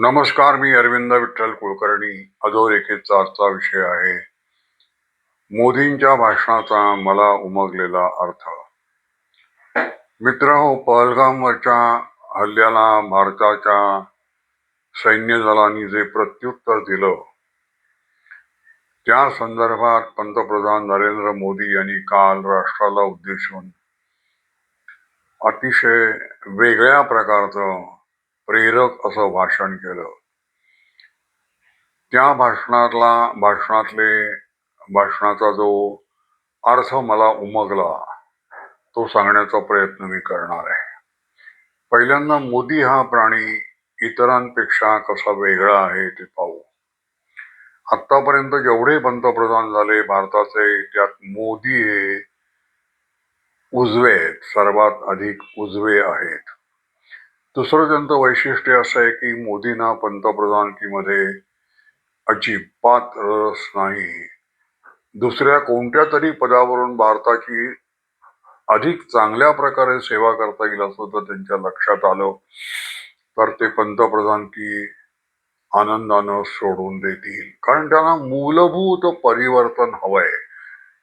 नमस्कार मी अरविंद विठ्ठल कुलकर्णी. अधोरेखितचा आजचा विषय आहे. मोदींच्या भाषणाचा मला उमगलेला अर्थ. मित्र हो पहलगामवरच्या हल्ल्याला भारताच्या सैन्य दलांनी जे प्रत्युत्तर दिलं त्या संदर्भात पंतप्रधान नरेंद्र मोदी यांनी काल राष्ट्राला उद्देशून अतिशय वेगळ्या प्रकारचं प्रेरक असं भाषण केलं. त्या भाषणातला भाषणातले भाषणाचा जो अर्थ मला उमगला तो सांगण्याचा प्रयत्न मी करणार आहे. पहिल्यांदा मोदी हा प्राणी इतरांपेक्षा कसा वेगळा आहे ते पाहू. आतापर्यंत जेवढे पंतप्रधान झाले भारताचे त्यात मोदी हे उजवे आहेत सर्वात अधिक उजवे आहेत. दुसरं त्यांचं वैशिष्ट्य असं आहे की मोदींना पंतप्रधानकीमध्ये अजिबात रस नाही. दुसऱ्या कोणत्या तरी पदावरून भारताची अधिक चांगल्या प्रकारे सेवा करता येईल असं तर त्यांच्या लक्षात आलं तर ते पंतप्रधान की आनंदानं सोडून देतील. कारण त्यांना मूलभूत परिवर्तन हवंय.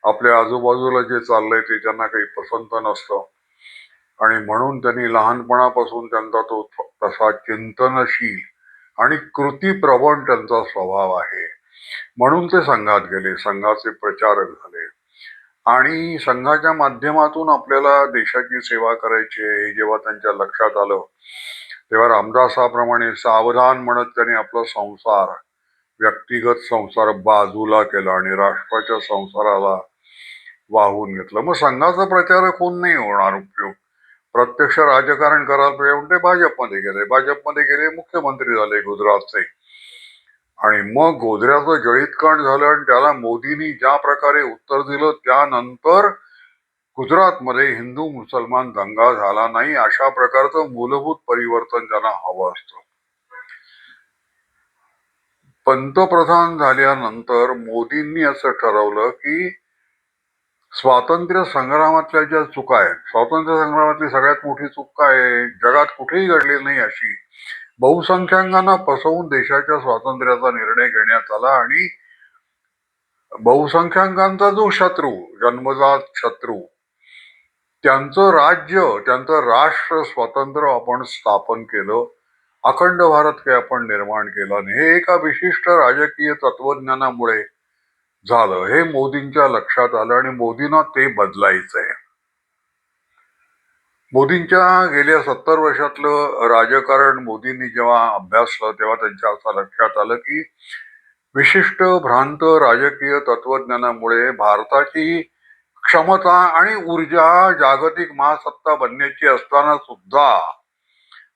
आपल्या आजूबाजूला जे चाललंय ते त्यांना काही पसंत नसतं. आणि म्हणून त्यांनी लहानपणापासून त्यांचा तो तसा चिंतनशील आणि कृतीप्रवण त्यांचा स्वभाव आहे. म्हणून ते संघात गेले. संघाचे प्रचारक झाले. आणि संघाच्या माध्यमातून आपल्याला देशाची सेवा करायची आहे हे जेव्हा त्यांच्या लक्षात आलं तेव्हा रामदासाप्रमाणे सावधान म्हणत त्यांनी आपला संसार व्यक्तिगत संसार बाजूला केला आणि राष्ट्राच्या संसाराला वाहून घेतलं. मग संघाचा प्रचारक होऊन नाही होणार उपयोग? प्रत्यक्ष राजकारण करायला पाहिजे म्हणून ते भाजपमध्ये गेले. भाजपमध्ये गेले मुख्यमंत्री झाले गुजरातचे. आणि मग गोधऱ्याचं जळीतकण झालं आणि त्याला मोदींनी ज्या प्रकारे उत्तर दिलं त्यानंतर गुजरातमध्ये हिंदू मुसलमान दंगा झाला नाही अशा प्रकारचं मूलभूत परिवर्तन त्यांना हवं असतं. पंतप्रधान झाल्यानंतर मोदींनी असं ठरवलं की स्वातंत्र्य संग्रामातल्या ज्या चुका आहेत स्वातंत्र्य संग्रामातली सगळ्यात मोठी चूक काय आहे? जगात कुठेही घडली नाही अशी. बहुसंख्यांकांना फसवून देशाच्या स्वातंत्र्याचा निर्णय घेण्यात आला आणि बहुसंख्यांकांचा जो शत्रू जन्मजात शत्रू त्यांचं राज्य त्यांचं राष्ट्र स्वतंत्र आपण स्थापन केलं अखंड भारत काही आपण निर्माण केला आणि हे एका विशिष्ट राजकीय तत्वज्ञानामुळे झालं. हे मोदींच्या लक्षात आलं आणि मोदींना ते बदलायचंय. मोदींच्या गेल्या सत्तर वर्षातलं राजकारण मोदींनी जेव्हा अभ्यासलं तेव्हा त्यांच्या असं लक्षात आलं की विशिष्ट भ्रांत राजकीय तत्वज्ञानामुळे भारताची क्षमता आणि ऊर्जा जागतिक महासत्ता बनण्याची असताना सुद्धा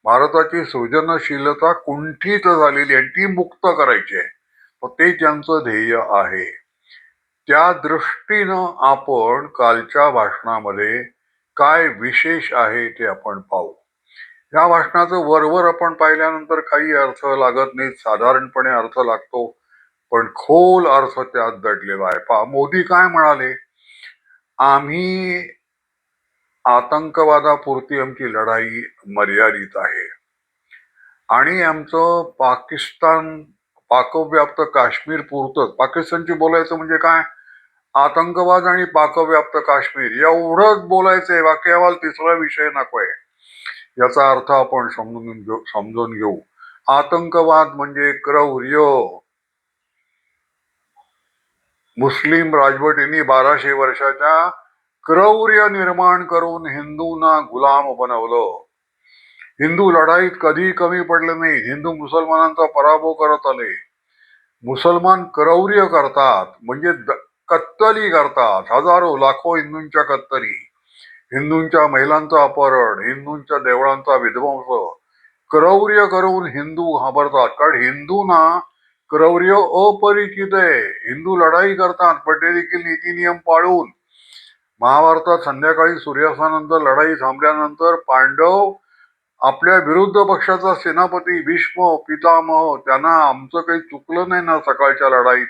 भारताची सृजनशीलता कुंठित झालेली आहे ती मुक्त करायची आहे. ते त्यांचं ध्येय आहे. त्या दृष्टीनं आपण कालच्या भाषणामध्ये काय विशेष आहे ते आपण पाहू. या भाषणाचं वरवर आपण पाहिल्यानंतर काही अर्थ लागत नाही साधारणपणे अर्थ लागतो पण खोल अर्थ त्यात दडलेला आहे. पहा मोदी काय म्हणाले? आम्ही आतंकवादापुरती आमची लढाई मर्यादित आहे. आणि आमचं पाकिस्तान पाकव्याप्त काश्मीर पुरतं पाकिस्तानची बोलायचं म्हणजे काय? आतंकवाद आणि पाकव्याप्त काश्मीर. एवढंच बोलायचंय. वाक्यावाल तिसरा विषय नकोय याचा अर्थ आपण समजून घेऊ समजून घेऊ. आतंकवाद म्हणजे क्रौर्य मुस्लिम राजवटींनी बाराशे वर्षाच्या क्रौर्य निर्माण करून हिंदूंना गुलाम बनवलं. हिंदू लढाईत कधी कमी पडले नाही. हिंदू मुसलमानांचा पराभव करत आले. मुसलमान क्रौर्य करतात म्हणजे कत्तली करतात. हजारो लाखो हिंदूंच्या कत्तली हिंदूंच्या महिलांचं अपहरण हिंदूंच्या देवळांचा विध्वंस. क्रौर्य करून हिंदू घाबरतात. कारण हिंदूंना क्रौर्य अपरिचित आहे. हिंदू लढाई करतात पण ते देखील नीती नियम पाळून. महाभारतात संध्याकाळी सूर्यास्तानंतर लढाई थांबल्यानंतर पांडव आपल्या विरुद्ध पक्षाचा सेनापती भीष्म पितामह त्यांना आमचं काही चुकलं नाही ना सकाळच्या लढाईत.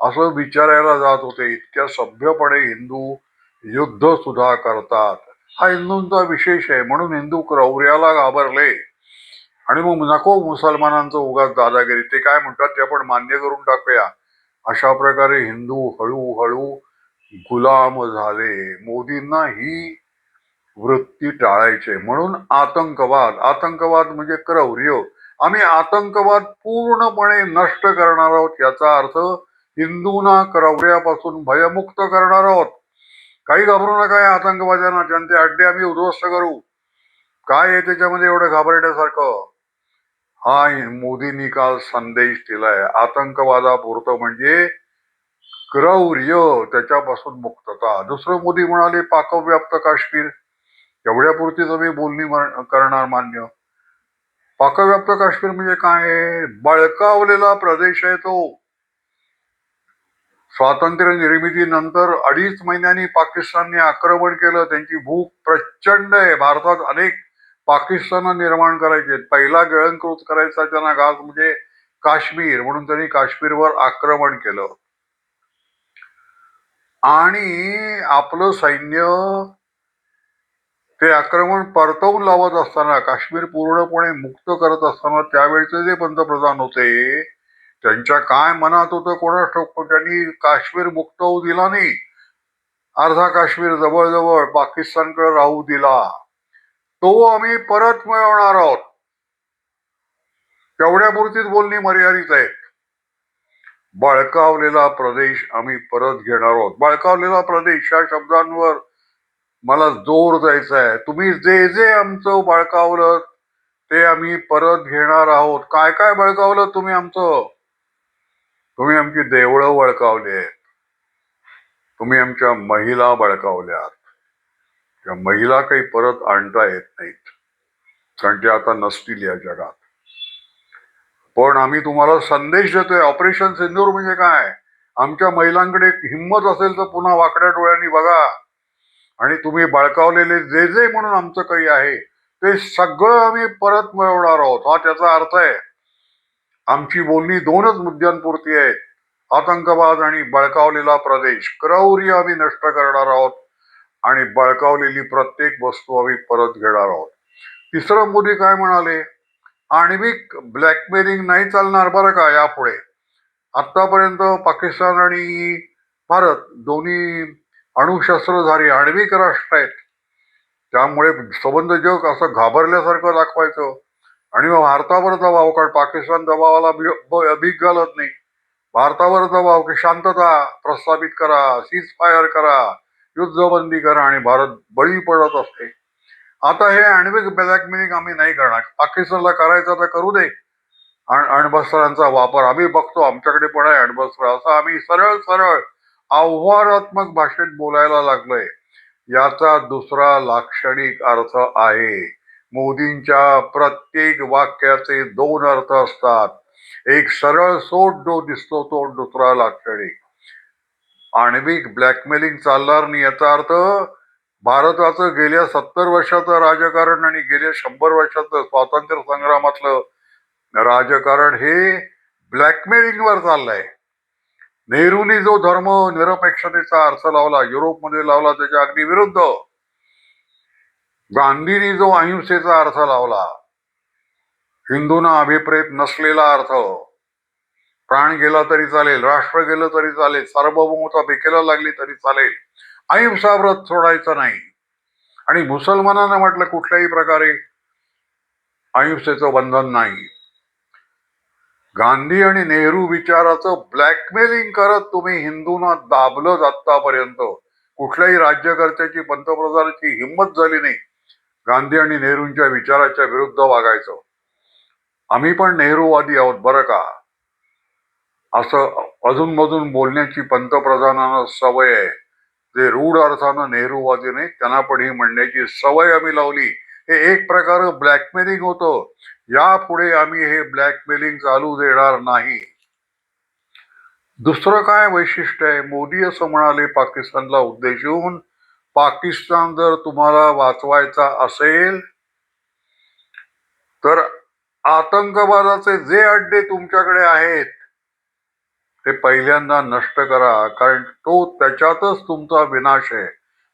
असं विचारायला जात होते. इतक्या सभ्यपणे हिंदू युद्ध सुद्धा करतात. हा हिंदूंचा विशेष आहे. म्हणून हिंदू क्रौर्याला घाबरले. आणि मग नको मुसलमानांचं उगाच दादागिरी. ते काय म्हणतात ते आपण मान्य करून टाकूया. अशा प्रकारे हिंदू हळूहळू गुलाम झाले. मोदींना ही वृत्ती टाळायचे. म्हणून आतंकवाद आतंकवाद म्हणजे क्रौर्य. आम्ही आतंकवाद पूर्णपणे नष्ट करणार आहोत याचा अर्थ हिंदूंना क्रौर्यापासून भयमुक्त करणार आहोत. काही घाबरू नका या आतंकवाद्यांना त्यांचे अड्डे आम्ही उद्ध्वस्त करू. काय आहे त्याच्यामध्ये एवढं घाबरण्यासारखं? हा मोदींनी काल संदेश दिलाय. आतंकवादापुरतं म्हणजे क्रौर्य त्याच्यापासून मुक्तता. दुसरं मोदी म्हणाले पाकव्याप्त काश्मीर. एवढ्यापुरती तुम्ही बोलणी करणार मान्य. पाकव्याप्त काश्मीर म्हणजे काय? बळकावलेला प्रदेश आहे तो. स्वातंत्र्य निर्मितीनंतर अडीच महिन्यांनी पाकिस्तानने आक्रमण केलं. त्यांची भूक प्रचंड आहे. भारतात अनेक पाकिस्तान निर्माण करायचे पहिला गिळंकृत करायचा त्यांना घास म्हणजे काश्मीर म्हणून त्यांनी काश्मीरवर आक्रमण केलं. आणि आपलं सैन्य ते आक्रमण परतवून लावत असताना काश्मीर पूर्णपणे मुक्त करत असताना त्यावेळचे जे पंतप्रधान होते त्यांच्या काय मनात होतं कोणास ठाऊक त्यांनी काश्मीर मुक्त होऊ दिला नाही. अर्धा काश्मीर जवळजवळ पाकिस्तानकडे राहू दिला. तो आम्ही परत मिळवणार आहोत. तेवढ्यापुरतीच बोलणी मर्यादित आहेत. बळकावलेला प्रदेश आम्ही परत घेणार आहोत. बळकावलेला प्रदेश या शब्दांवर मला जोर द्यायचा आहे तुम्ही जे जे आमचं बळकावलं ते आम्ही परत घेणार आहोत. काय काय बळकावलं तुम्ही आमचं? तुम्ही आमची देवळं बळकावली आहेत तुम्ही आमच्या महिला बळकावल्यात. त्या महिला काही परत आणता येत नाहीत. कारण त्या आता नसतील या जगात. पण आम्ही तुम्हाला संदेश देतोय ऑपरेशन सिंदूर म्हणजे काय? आमच्या महिलांकडे एक हिंमत असेल तर पुन्हा वाकड्या डोळ्यांनी बघा. आणि तुम्ही बळकावलेले जे जे म्हणून आमचं काही आहे ते सगळं आम्ही परत मिळवणार आहोत. हा त्याचा अर्थ आहे. आमची बोलणी दोनच मुद्द्यांपुरती आहेत आतंकवाद आणि बळकावलेला प्रदेश. क्रौर्य आम्ही नष्ट करणार आहोत आणि बळकावलेली प्रत्येक वस्तू आम्ही परत घेणार आहोत. तिसरं मोदी काय म्हणाले? आण्विक ब्लॅकमेलिंग नाही चालणार बरं का यापुढे? आतापर्यंत पाकिस्तान आणि भारत दोन्ही अणुशस्त्रधारी आण्विक राष्ट्र आहेत. त्यामुळे संबंध जग असं घाबरल्यासारखं दाखवायचं. आणि मग भारतावर दबाव कारण पाकिस्तान दबावाला भि- भीक घालत नाही. भारतावर दबाव की शांतता प्रस्थापित करा सीज फायर करा युद्धबंदी करा आणि भारत बळी पडत असते. आता हे आण्विक ब्लॅकमेलिंग आम्ही नाही करणार. पाकिस्तानला करायचं तर करू दे. अण अण्वस्त्रांचा वापर आम्ही बघतो. आमच्याकडे पण आहे अण्वस्त्र. असं आम्ही सरळ सरळ आव्हानात्मक भाषेत बोलायला लागलंय. याचा दुसरा लाक्षणिक अर्थ आहे. मोदींच्या प्रत्येक वाक्याचे दोन अर्थ असतात. एक सरळ सोट जो दिसतो तो दुसरा लाक्षणिक. आण्विक ब्लॅकमेलिंग चालणार नाही याचा अर्थ भारताचं गेल्या सत्तर वर्षाचं राजकारण आणि गेल्या शंभर वर्षाचं स्वातंत्र्य संग्रामातलं राजकारण हे ब्लॅकमेलिंग वर चाललंय. नेहरूंनी जो धर्म निरपेक्षतेचा अर्थ लावला युरोपमध्ये लावला त्याच्या अगदी विरुद्ध गांधींनी जो अहिंसेचा अर्थ लावला हिंदूंना अभिप्रेत नसलेला अर्थ प्राण गेला तरी चालेल राष्ट्र गेलं तरी चालेल सार्वभौमता बेकेला लागली तरी चालेल अहिंसा व्रत सोडायचं नाही. आणि मुसलमानांना म्हटलं कुठल्याही प्रकारे अहिंसेचं बंधन नाही. गांधी आणि नेहरू विचाराचं ब्लॅकमेलिंग करत तुम्ही हिंदूंना दाबलं आतापर्यंत. कुठल्याही राज्यकर्त्याची पंतप्रधानाची हिंमत झाली नाही. गांधी आणि नेहरूंच्या विचाराच्या विरुद्ध वागायचं. आम्ही पण नेहरूवादी आहोत बरं का? असं अजूनमधून बोलण्याची पंतप्रधानांना सवय आहे. जे रूढ अर्थानं नेहरूवादी नाही त्यांना पण ही म्हणण्याची सवय आम्ही लावली. हे एक प्रकार ब्लॅकमेलिंग होतं. यापुढे आम्ही हे ब्लॅकमेलिंग चालू देणार नाही. दुसरं काय वैशिष्ट्य आहे? मोदी असं म्हणाले पाकिस्तानला उद्देशून पाकिस्तान जर तुम्हाला वाचवायचा असेल तर आतंकवादाचे जे अड्डे तुमच्याकडे आहेत ते पहिल्यांदा नष्ट करा कारण तो त्याच्यातच तुमचा विनाश आहे.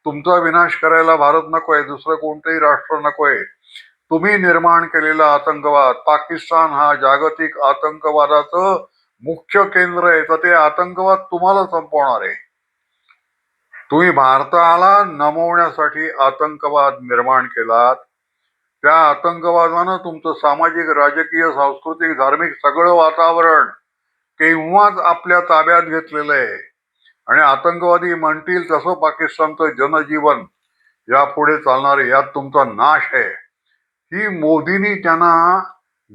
तुमचा विनाश करायला भारत नको आहे दुसरं कोणतंही राष्ट्र नको आहे तुम्ही निर्माण केलेला आतंकवाद. पाकिस्तान हा जागतिक आतंकवादाचं मुख्य केंद्र आहे. तर ते आतंकवाद तुम्हाला संपवणार आहे. तुम्ही भारताला नमवण्यासाठी आतंकवाद निर्माण केलात. त्या आतंकवादानं तुमचं सामाजिक राजकीय सांस्कृतिक धार्मिक सगळं वातावरण केव्हाच आपल्या ताब्यात घेतलेलं आहे. आणि आतंकवादी म्हणतील तसं पाकिस्तानचं जनजीवन यापुढे चालणार आहे. यात तुमचा नाश आहे. ही मोदींनी त्यांना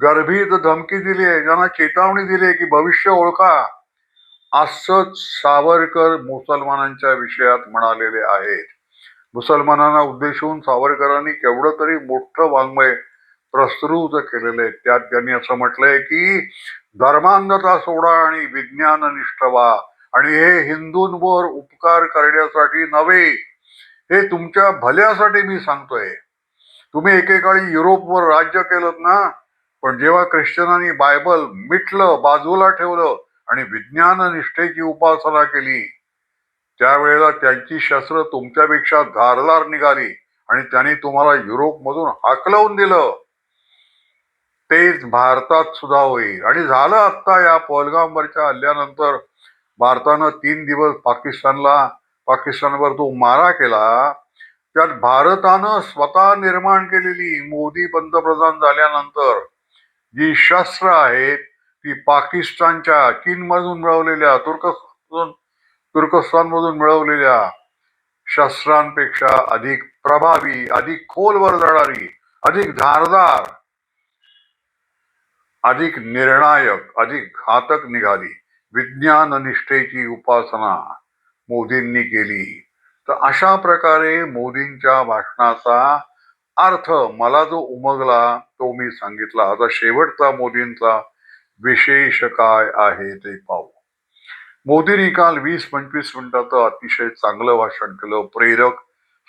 गर्भीत धमकी दिली आहे ज्यांना चेतावणी दिली आहे की भविष्य ओळखा. असंच सावरकर मुसलमानांच्या विषयात म्हणालेले आहेत. मुसलमानांना उद्देशून सावरकरांनी केवढं तरी मोठं वाङ्मय प्रस्तुत केलेलं आहे. त्यात त्यांनी असं म्हटलंय की धर्मांधता सोडा आणि विज्ञाननिष्ठ व्हा. आणि हे हिंदूंवर उपकार करण्यासाठी नव्हे. हे तुमच्या भल्यासाठी मी सांगतोय. तुम्ही एकेकाळी युरोपवर राज्य केलं ना पण जेव्हा ख्रिश्चनांनी बायबल मिटलं बाजूला ठेवलं आणि विज्ञान निष्ठेची उपासना केली त्यावेळेला त्यांची शस्त्र तुमच्यापेक्षा धारदार निघाली आणि त्यांनी तुम्हाला युरोपमधून हाकलवून दिलं. तेच भारतात सुद्धा होईल. आणि झालं आत्ता या पहलगामवरच्या हल्ल्यानंतर भारतानं तीन दिवस पाकिस्तानला पाकिस्तानवर तो मारा केला. त्यात भारतानं स्वतः निर्माण केलेली मोदी पंतप्रधान झाल्यानंतर जी शस्त्र आहेत ती पाकिस्तानच्या चीनमधून मिळवलेल्या तुर्कस्तान तुर्कस्तानमधून मिळवलेल्या शस्त्रांपेक्षा अधिक प्रभावी अधिक खोलवर जाणारी अधिक धारदार अधिक निर्णायक अधिक घातक निघाली. विज्ञान निष्ठेची उपासना मोदींनी केली. तर अशा प्रकारे मोदींच्या भाषणाचा अर्थ मला जो उमगला तो मी सांगितला. आता शेवटचा मोदींचा विशेष काय आहे ते पाहू. मोदींनी काल वीस पंचवीस मिनिटाचं अतिशय चांगलं भाषण केलं. प्रेरक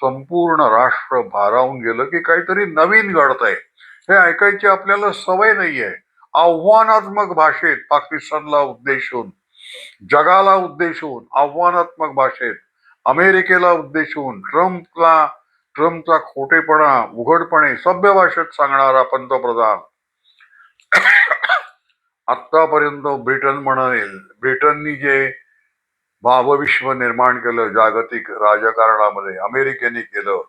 संपूर्ण राष्ट्र भारावून गेलं की काहीतरी नवीन घडतंय. हे ऐकायची आपल्याला सवय नाहीये. आव्हानात्मक भाषेत पाकिस्तानला उद्देशून जगाला उद्देशून आव्हानात्मक भाषेत अमेरिकेला उद्देशून ट्रम्पला ट्रम्पचा खोटेपणा उघडपणे सभ्य भाषेत सांगणारा पंतप्रधान. आतापर्यंत ब्रिटन म्हणेल ब्रिटननी जे भावविश्व निर्माण केलं जागतिक राजकारणामध्ये अमेरिकेने केलं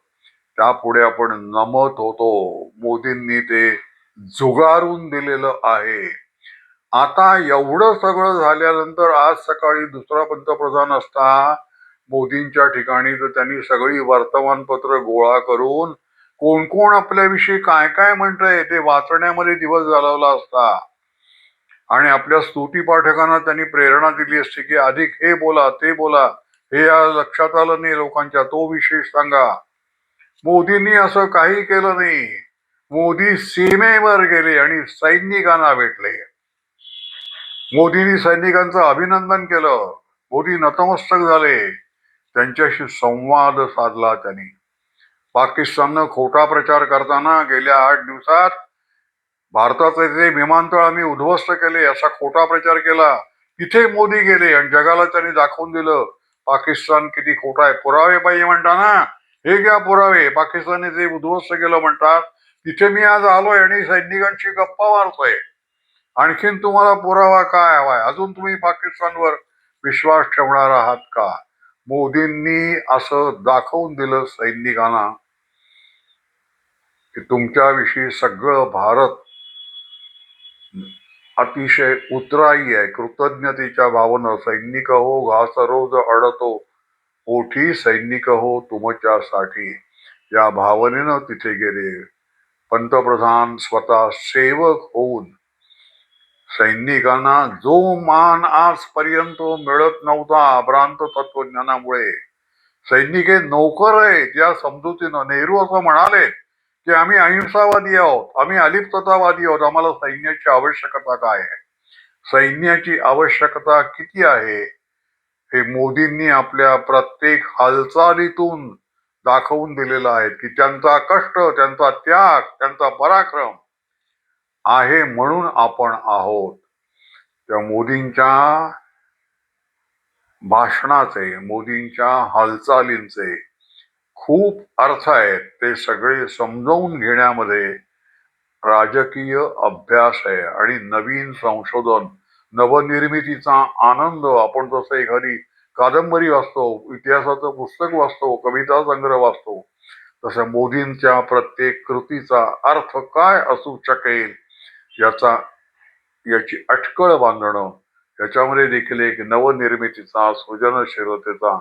त्या पुढे आपण नमत होतो. मोदींनी ते जुगारून दिलेलं आहे. आता एवढं सगळं झाल्यानंतर आज सकाळी दुसरा पंतप्रधान असता मोदींच्या ठिकाणी तर त्यांनी सगळी वर्तमानपत्र गोळा करून कोण कोण आपल्याविषयी काय काय म्हणतंय ते वाचण्यामध्ये दिवस घालवला असता. आणि आपल्या स्तुती पाठकांना त्यांनी प्रेरणा दिली असती की अधिक हे बोला ते बोला हे या लक्षात आलं नाही लोकांच्या तो विशेष सांगा. मोदींनी असं काही केलं नाही. मोदी सीमेवर गेले आणि सैनिकांना भेटले. मोदींनी सैनिकांचं अभिनंदन केलं. मोदी नतमस्तक झाले. त्यांच्याशी संवाद साधला त्यांनी. पाकिस्ताननं खोटा प्रचार करताना गेल्या आठ दिवसात भारताचे जे विमानतळ आम्ही उद्ध्वस्त केले असा खोटा प्रचार केला. तिथे मोदी गेले आणि जगाला त्यांनी दाखवून दिलं पाकिस्तान किती खोटा आहे. पुरावे पाहिजे म्हणताना हे घ्या पुरावे पाकिस्तानने जे उद्ध्वस्त केलं म्हणतात तिथे मी आज आलोय आणि सैनिकांशी गप्पा मारतोय. आणखीन तुम्हाला पुरावा काय हवाय? अजून तुम्ही पाकिस्तानवर विश्वास ठेवणार आहात का? मोदींनी असं दाखवून दिलं सैनिकांना की तुमच्याविषयी सगळं भारत अतिशय उतराई आहे. कृतज्ञतेच्या भावनं सैनिक हो घास रोज अडतो. ओठी सैनिक हो तुमच्यासाठी. या भावनेनं तिथे गेले. पंतप्रधान स्वतः सेवक होऊन सैनिकांना जो मान आजपर्यंत मिळत नव्हता भ्रांत तत्वज्ञानामुळे. सैनिक हे नोकर आहेत या समजुतीनं नेहरू असं म्हणाले की आम्ही अहिंसावादी आहोत आम्ही अलिप्ततावादी आहोत आम्हाला सैन्याची आवश्यकता काय आहे? सैन्याची आवश्यकता किती आहे? हे मोदींनी आपल्या प्रत्येक हालचालीतून दाखवून दिलेलं आहे की त्यांचा कष्ट त्यांचा त्याग त्यांचा पराक्रम आहे म्हणून आपण आहोत. त्या मोदींच्या भाषणाचे मोदींच्या हालचालींचे खूप अर्थ आहेत. ते सगळे समजावून घेण्यामध्ये राजकीय अभ्यास आहे आणि नवीन संशोधन नवनिर्मितीचा आनंद आपण जसं एखादी कादंबरी वाचतो इतिहासाचं पुस्तक वाचतो कविता संग्रह वाचतो तसं मोदींच्या प्रत्येक कृतीचा अर्थ काय असू शकेल याचा याची अटकळ बांधणं याच्यामध्ये देखील एक नवनिर्मितीचा सृजनशीलतेचा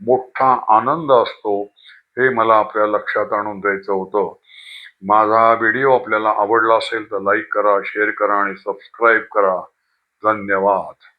मोठा आनंद असतो हे मला आपल्या लक्षात आणून द्यायचं होतं. माझा हा व्हिडिओ आपल्याला आवडला असेल तर लाईक करा शेअर करा आणि सबस्क्राईब करा. धन्यवाद.